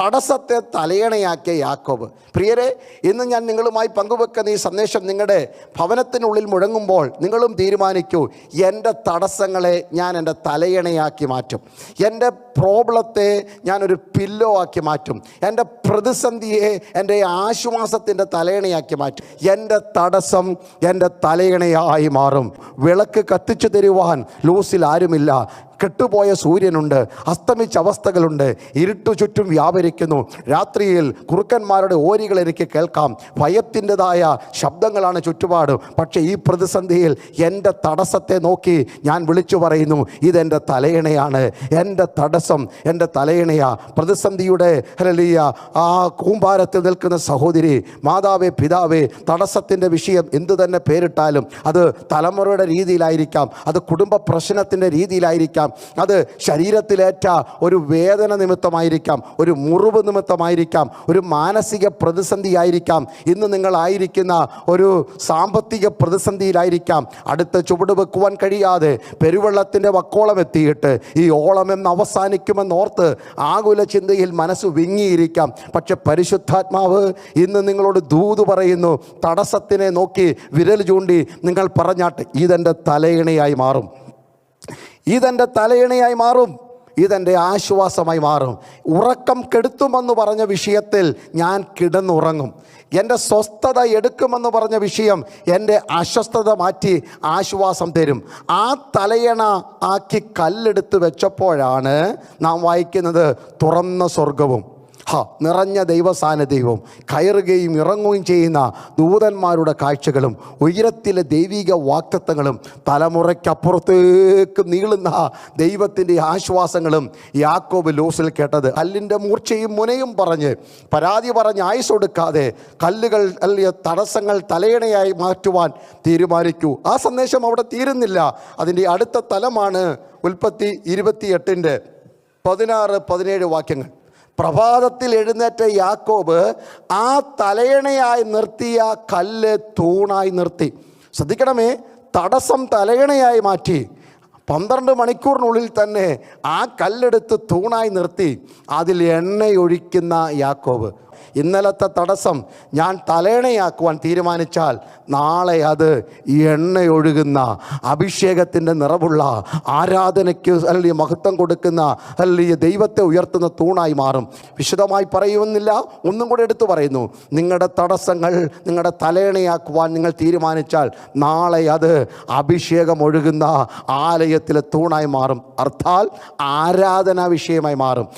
തടസ്സത്തെ തലയണയാക്കിയ യാക്കോബ്. പ്രിയരെ ഇന്ന് ഞാൻ നിങ്ങളുമായി പങ്കുവെക്കുന്ന ഈ സന്ദേശം നിങ്ങളുടെ ഭവനത്തിനുള്ളിൽ മുഴങ്ങുമ്പോൾ നിങ്ങളും തീരുമാനിക്കൂ എന്റെ തടസ്സങ്ങളെ ഞാൻ എന്റെ തലയണയാക്കി മാറ്റും. എന്റെ പ്രോബ്ലത്തെ ഞാനൊരു പില്ലോ ആക്കി മാറ്റും. എന്റെ പ്രതിസന്ധിയെ എന്റെ ആശ്വാസത്തിന്റെ തലയണയാക്കി മാറ്റും. എന്റെ തടസ്സം എന്റെ തലയണയായി മാറും. വിളക്ക് കത്തിച്ചു തരുവാൻ ലൂസിൽ ആരുമില്ല. കെട്ടുപോയ സൂര്യനുണ്ട് അസ്തമിച്ച അവസ്ഥകളുണ്ട് ഇരുട്ടു ചുറ്റും വ്യാപരിക്കുന്നു. രാത്രിയിൽ കുറുക്കന്മാരുടെ ഓരികൾ എനിക്ക് കേൾക്കാം. ഭയത്തിന്റെതായ ശബ്ദങ്ങളാണ് ചുറ്റുപാട്. പക്ഷേ ഈ പ്രതിസന്ധിയിൽ എന്റെ തടസ്സത്തെ നോക്കി ഞാൻ വിളിച്ചു പറയുന്നു ഇതെന്റെ തലയിണയാണ് എന്റെ തടസ്സം എന്റെ തലയിണയാ. പ്രതിസന്ധിയുടെ ഹലിയ ആ കൂമ്പാരത്തിൽ നിൽക്കുന്ന സഹോദരി മാതാവേ പിതാവേ തടസ്സത്തിന്റെ വിഷയം എന്തു തന്നെ പേരിട്ടാലും അത് തലമുറയുടെ രീതിയിലായിരിക്കാം അത് കുടുംബ പ്രശ്നത്തിന്റെ രീതിയിലായിരിക്കാം അത് ശരീരത്തിലേറ്റ ഒരു വേദന നിമിത്തമായിരിക്കാം ഒരു മുറിവ് നിമിത്തമായിരിക്കാം ഒരു മാനസിക പ്രതിസന്ധിയായിരിക്കാം. ഇന്ന് നിങ്ങളായിരിക്കുന്ന ഒരു സാമ്പത്തിക പ്രതിസന്ധിയിലായിരിക്കാം. അടുത്ത ചുവട് വെക്കുവാൻ കഴിയാതെ പെരുവെള്ളത്തിന്റെ വക്കോളം എത്തിയിട്ട് ഈ ഓളം എന്ന് അവസാനിക്കുമെന്നോർത്ത് ആകുല ചിന്തയിൽ മനസ്സ് വിങ്ങിയിരിക്കാം. പക്ഷെ പരിശുദ്ധാത്മാവ് ഇന്ന് നിങ്ങളോട് ദൂത് പറയുന്നു തടസ്സത്തിനെ നോക്കി വിരൽ ചൂണ്ടി നിങ്ങൾ പറഞ്ഞാട്ട് ഇതെന്റെ തലയിണയായി മാറും. ഇതെന്റെ തലയിണയായി മാറും. ഇതെന്റെ ആശ്വാസമായി മാറും. ഉറക്കം കെടുത്തുമെന്ന് പറഞ്ഞ വിഷയത്തിൽ ഞാൻ കിടന്നുറങ്ങും. എന്റെ സ്വസ്ഥത എടുക്കുമെന്ന് പറഞ്ഞ വിഷയം എന്റെ അസ്വസ്ഥത മാറ്റി ആശ്വാസം തരും. ആ തലയണ ആക്കി കല്ലെടുത്ത് വെച്ചപ്പോഴാണ് നാം വായിക്കുന്നത് തുറന്ന സ്വർഗവും നിറഞ്ഞ ദൈവസാന്നിധ്യവും കയറുകയും ഇറങ്ങുകയും ചെയ്യുന്ന ദൂതന്മാരുടെ കാഴ്ചകളും ഉയരത്തിലെ ദൈവിക വാക്തത്വങ്ങളും തലമുറയ്ക്കപ്പുറത്തേക്ക് നീളുന്ന ദൈവത്തിന്റെ ആശ്വാസങ്ങളും യാക്കോബ് ലോസിൽ കേട്ടത്. കല്ലിന്റെ മൂർച്ചയും മുനയും പറഞ്ഞ് പരാതി പറഞ്ഞ് ആയുസ് കൊടുക്കാതെ കല്ലുകൾ അല്ലെങ്കിൽ തടസ്സങ്ങൾ തലയണയായി മാറ്റുവാൻ തീരുമാനിക്കൂ. ആ സന്ദേശം അവിടെ തീരുന്നില്ല. അതിന്റെ അടുത്ത തലമാണ് ഉൽപ്പത്തി ഇരുപത്തിയെട്ടിന്റെ പതിനാറ് പതിനേഴ് വാക്യങ്ങൾ. പ്രഭാതത്തിൽ എഴുന്നേറ്റ യാക്കോബ് ആ തലയണയായി നിർത്തിയ കല്ല് തൂണായി നിർത്തി. ശ്രദ്ധിക്കണമേ തടസ്സം തലയണയായി മാറ്റി. പന്ത്രണ്ട് മണിക്കൂറിനുള്ളിൽ തന്നെ ആ കല്ലെടുത്ത് തൂണായി നിർത്തി. അതിൽ എണ്ണയൊഴിക്കുന്ന യാക്കോബ്. ഇന്നലത്തെ തടസ്സം ഞാൻ തലേണയാക്കുവാൻ തീരുമാനിച്ചാൽ നാളെ അത് ഈ എണ്ണയൊഴുകുന്ന അഭിഷേകത്തിന്റെ നിറവുള്ള ആരാധനയ്ക്ക് അല്ലെങ്കിൽ മഹത്വം കൊടുക്കുന്ന അല്ലെങ്കിൽ ദൈവത്തെ ഉയർത്തുന്ന തൂണായി മാറും. വിശദമായി പറയുമെന്നില്ല ഒന്നും കൂടെ എടുത്തു പറയുന്നു. നിങ്ങളുടെ തടസ്സങ്ങൾ നിങ്ങളുടെ തലേണയാക്കുവാൻ നിങ്ങൾ തീരുമാനിച്ചാൽ നാളെ അത് അഭിഷേകം ഒഴുകുന്ന ആലയത്തിലെ തൂണായി മാറും. അർത്ഥാൽ ആരാധനാ വിഷയമായി മാറും.